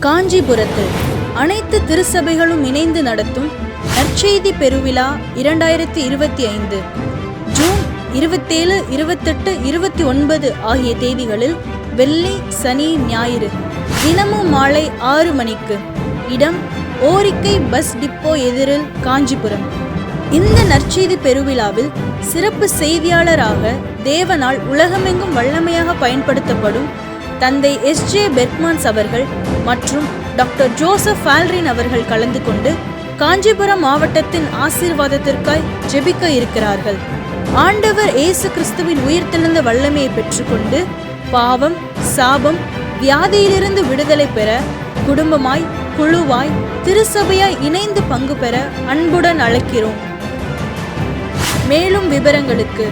காஞ்சிபுரத்தில் அனைத்து திருச்சபைகளும் இணைந்து நடத்தும் நற்செய்தி பெருவிழா இரண்டாயிரத்தி இருபத்தி ஐந்து ஜூன் இருபத்தேழு இருபத்தெட்டு இருபத்தி ஒன்பது ஆகிய தேதிகளில் வெள்ளி சனி ஞாயிறு தினமும் மாலை ஆறு மணிக்கு இடம் ஓரிக்கை பஸ் டிப்போ எதிரில் காஞ்சிபுரம். இந்த நற்செய்தி பெருவிழாவில் சிறப்பு செய்தியாளராக தேவனால் உலகமெங்கும் வல்லமையாக பயன்படுத்தப்படும் தந்தை எஸ் ஜே பெர்க்மான்ஸ் அவர்கள் மற்றும் டாக்டர் ஜோசப் ஃபால்ரின் அவர்கள் கலந்து கொண்டு காஞ்சிபுரம் மாவட்டத்தின் ஆசீர்வாதத்திற்காய் ஜெபிக்க இருக்கிறார்கள். ஆண்டவர் இயேசு கிறிஸ்துவின் உயிர்த்தெழுந்த வல்லமையை பெற்றுக்கொண்டு பாவம் சாபம் வியாதியிலிருந்து விடுதலை பெற குடும்பமாய் குழுவாய் திருசபையாய் இணைந்து பங்கு பெற அன்புடன் அழைக்கிறோம். மேலும் விவரங்களுக்கு